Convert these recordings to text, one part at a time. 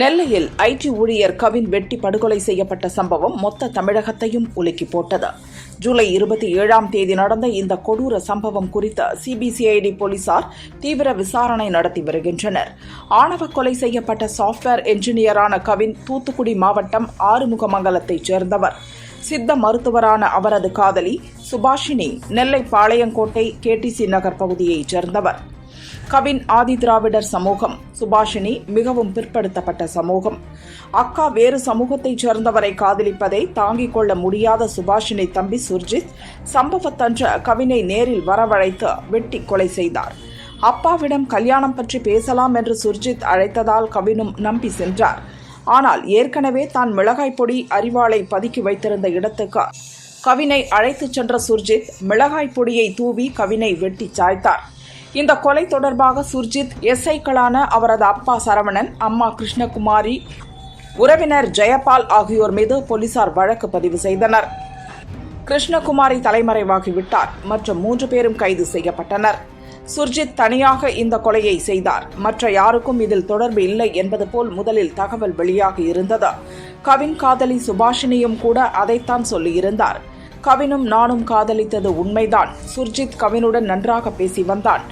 நெல்லையில் ஐடி ஊழியர் கவின் வெட்டி படுகொலை செய்யப்பட்ட சம்பவம் மொத்த தமிழகத்தையும் உலுக்கி போட்டது. ஜூலை இருபத்தி ஏழாம் தேதி நடந்த இந்த கொடூர சம்பவம் குறித்து சிபிசிஐடி போலீசார் தீவிர விசாரணை நடத்தி வருகின்றனர். ஆணவ கொலை செய்யப்பட்ட சாஃப்ட்வேர் என்ஜினியரான கவின் தூத்துக்குடி மாவட்டம் ஆறுமுகமங்கலத்தைச் சேர்ந்தவர். சித்த மருத்துவரான அவரது காதலி சுபாஷினி நெல்லை பாளையங்கோட்டை கேடிசி நகர் பகுதியைச் சேர்ந்தவர். கவின் ஆதி திராவிடர் சமூகம் சுபாஷினி மிகவும் பிற்படுத்தப்பட்ட சமூகம். அக்கா வேறு சமூகத்தைச் சேர்ந்தவரை காதலிப்பதை தாங்கிக் கொள்ள முடியாத சுபாஷினி தம்பி சுர்ஜித் சம்பவத்தன்று கவினை நேரில் வரவழைத்து வெட்டி கொலை செய்தார். அப்பாவிடம் கல்யாணம் பற்றி பேசலாம் என்று சுர்ஜித் அழைத்ததால் கவினும் நம்பி சென்றார். ஆனால் ஏற்கனவே தான் மிளகாய் பொடி அறிவாளை பதுக்கி வைத்திருந்த இடத்துக்கு கவினை அழைத்துச் சென்ற சுர்ஜித் மிளகாய் பொடியை தூவி கவினை வெட்டி சாய்த்தார். இந்த கொலை தொடர்பாக சுர்ஜித் எஸ்ஐக்களான அவரது அப்பா சரவணன் அம்மா கிருஷ்ணகுமாரி உறவினர் ஜெயபால் ஆகியோர் மீது போலீசார் வழக்கு பதிவு செய்தனர். கிருஷ்ணகுமாரி தலைமறைவாகிவிட்டார் மற்றும் மூன்று பேரும் கைது செய்யப்பட்டனர். சுர்ஜித் தனியாக இந்த கொலையை செய்தார். மற்ற யாருக்கும் இதில் தொடர்பு இல்லை என்பது போல் முதலில் தகவல் வெளியாகி இருந்தது. கவின் காதலி சுபாஷினியும் கூட அதைத்தான் சொல்லியிருந்தார். கவினும் நானும் காதலித்தது உண்மைதான். சுர்ஜித் கவினுடன் நன்றாக பேசி வந்தான்.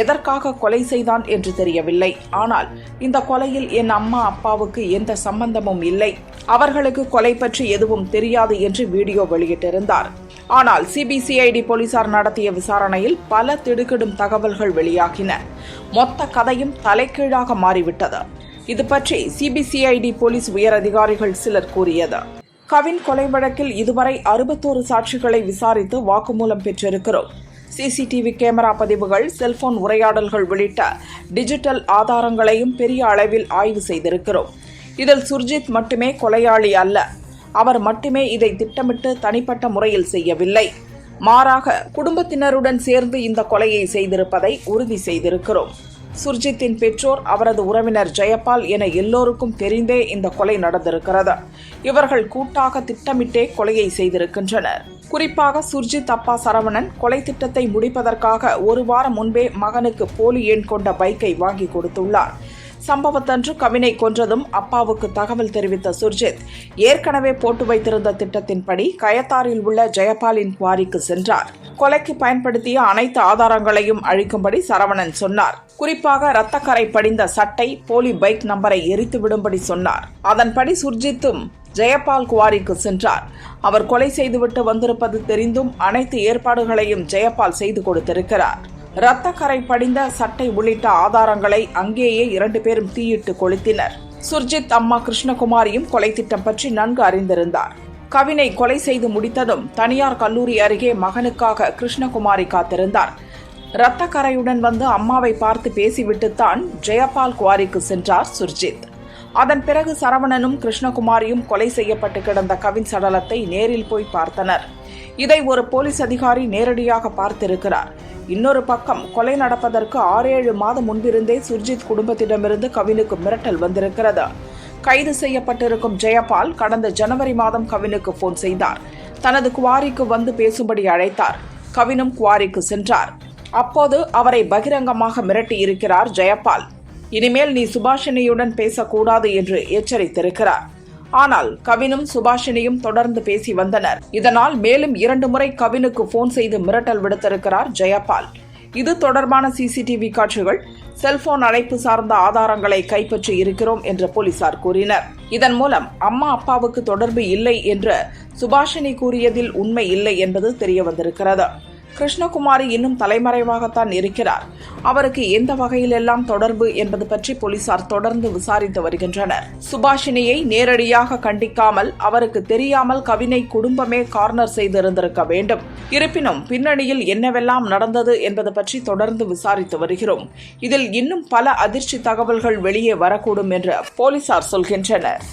எதற்காக கொலை செய்தான் என்று தெரியவில்லை. ஆனால் இந்த கொலையில் என் அம்மா அப்பாவுக்கு எந்த சம்பந்தமும் இல்லை. அவர்களுக்கு கொலை பற்றி எதுவும் தெரியாது என்று வீடியோ வெளியிட்டிருந்தார். ஆனால் சிபிசிஐடி போலீசார் நடத்திய விசாரணையில் பல திடுக்கிடும் தகவல்கள் வெளியாகின. மொத்த கதையும் தலைகீழாக மாறிவிட்டது. இது பற்றி சிபிசிஐடி போலீஸ் உயரதிகாரிகள் சிலர் கூறியது. கவின் கொலை வழக்கில் இதுவரை அறுபத்தோரு சாட்சிகளை விசாரித்து வாக்குமூலம் பெற்றிருக்கிறோம். சிசிடிவி கேமரா பதிவுகள் செல்போன் உரையாடல்கள் உள்ளிட்ட டிஜிட்டல் ஆதாரங்களையும் பெரிய அளவில் ஆய்வு செய்திருக்கிறோம். இதில் சுர்ஜித் மட்டுமே கொலையாளி அல்ல. அவர் மட்டுமே இதை திட்டமிட்டு தனிப்பட்ட முறையில் செய்யவில்லை. மாறாக குடும்பத்தினருடன் சேர்ந்து இந்த கொலையை செய்திருப்பதை உறுதி செய்திருக்கிறோம். சுர்ஜித்தின் பெற்றோர் அவரது உறவினர் ஜெயபால் என எல்லோருக்கும் தெரிந்தே இந்த கொலை நடந்திருக்கிறது. இவர்கள் கூட்டாக திட்டமிட்டே கொலையை செய்திருக்கின்றனர். குறிப்பாக சுர்ஜித் அப்பா சரவணன் கொலை திட்டத்தை முடிப்பதற்காக ஒரு வாரம் முன்பே மகனுக்கு போலி எண் கொண்ட பைக்கை வாங்கி கொடுத்துள்ளார். சம்பவத்தன்று கவினை கொன்றதும் அப்பாவுக்கு தகவல் தெரிவித்த சுர்ஜித் ஏற்கனவே போட்டு வைத்திருந்த திட்டத்தின்படி கயத்தாரில் உள்ள ஜெயபாலின் குவாரிக்கு சென்றார். கொலைக்கு பயன்படுத்திய அனைத்து ஆதாரங்களையும் அழிக்கும்படி சரவணன் சொன்னார். குறிப்பாக இரத்தக்கரை படிந்த சட்டை போலி பைக் நம்பரை எரித்து விடும்படி சொன்னார். அதன்படி சுர்ஜித்தும் ஜெயபால் குவாரிக்கு சென்றார். அவர் கொலை செய்துவிட்டு வந்திருப்பது தெரிந்தும் அனைத்து ஏற்பாடுகளையும் ஜெயபால் செய்து கொடுத்திருக்கிறார். இரத்தக்கரை படிந்த சட்டை உள்ளிட்ட ஆதாரங்களை அங்கேயே இரண்டு பேரும் தீயிட்டு கொளுத்தினர். சுர்ஜித் அம்மா கிருஷ்ணகுமாரியும் கொலை திட்டம் பற்றி நன்கு அறிந்திருந்தார். கவினை கொலை செய்து முடித்ததும் தனியார் கல்லூரி அருகே மகனுக்காக கிருஷ்ணகுமாரி காத்திருந்தார். இரத்தக்கரையுடன் வந்து அம்மாவை பார்த்து பேசிவிட்டுத்தான் ஜெயபால் குவாரிக்கு சென்றார் சுர்ஜித். அதன் பிறகு சரவணனும் கிருஷ்ணகுமாரியும் கொலை செய்யப்பட்டு கிடந்த கவின் சடலத்தை நேரில் போய் பார்த்தனர். இதை ஒரு போலீஸ் அதிகாரி நேரடியாக பார்த்திருக்கிறார். இன்னொரு பக்கம் கொலை நடப்பதற்கு ஆறு ஏழு மாதம் முன்பிருந்தே சுர்ஜித் குடும்பத்திடமிருந்து கவினுக்கு மிரட்டல் வந்திருக்கிறது. கைது செய்யப்பட்டிருக்கும் ஜெயபால் கடந்த ஜனவரி மாதம் கவினுக்கு போன் செய்தார். தனது குவாரிக்கு வந்து பேசும்படி அழைத்தார். கவினும் குவாரிக்கு சென்றார். அப்போது அவரை பகிரங்கமாக மிரட்டி இருக்கிறார் ஜெயபால். இனிமேல் நீ சுபாஷினியுடன் பேசக்கூடாது என்று எச்சரித்திருக்கிறார். ஆனால் கவினும் சுபாஷினியும் தொடர்ந்து பேசி வந்தனர். இதனால் மேலும் இரண்டு முறை கவினுக்கு போன் செய்து மிரட்டல் விடுத்திருக்கிறார் ஜெயபால். இது தொடர்பான சிசிடிவி காட்சிகள் செல்போன் அழைப்பு சார்ந்த ஆதாரங்களை கைப்பற்றி இருக்கிறோம் என்று போலீசார் கூறினர். இதன் மூலம் அம்மா அப்பாவுக்கு தொடர்பு இல்லை என்று சுபாஷினி கூறியதில் உண்மை இல்லை என்பது தெரிய வந்திருக்கிறது. கிருஷ்ணகுமாரி இன்னும் தலைமறைவாகத்தான் இருக்கிறார். அவருக்கு எந்த வகையிலெல்லாம் தொடர்பு என்பது பற்றி போலீசார் தொடர்ந்து விசாரித்து வருகின்றனர். சுபாஷினியை நேரடியாக கண்டிக்காமல் அவருக்கு தெரியாமல் கவினை குடும்பமே கார்னர் செய்திருந்திருக்க வேண்டும். இருப்பினும் பின்னணியில் என்னவெல்லாம் நடந்தது என்பது பற்றி தொடர்ந்து விசாரித்து வருகிறோம். இதில் இன்னும் பல அதிர்ச்சி தகவல்கள் வெளியே வரக்கூடும் என்று போலீசார் சொல்கின்றனர்.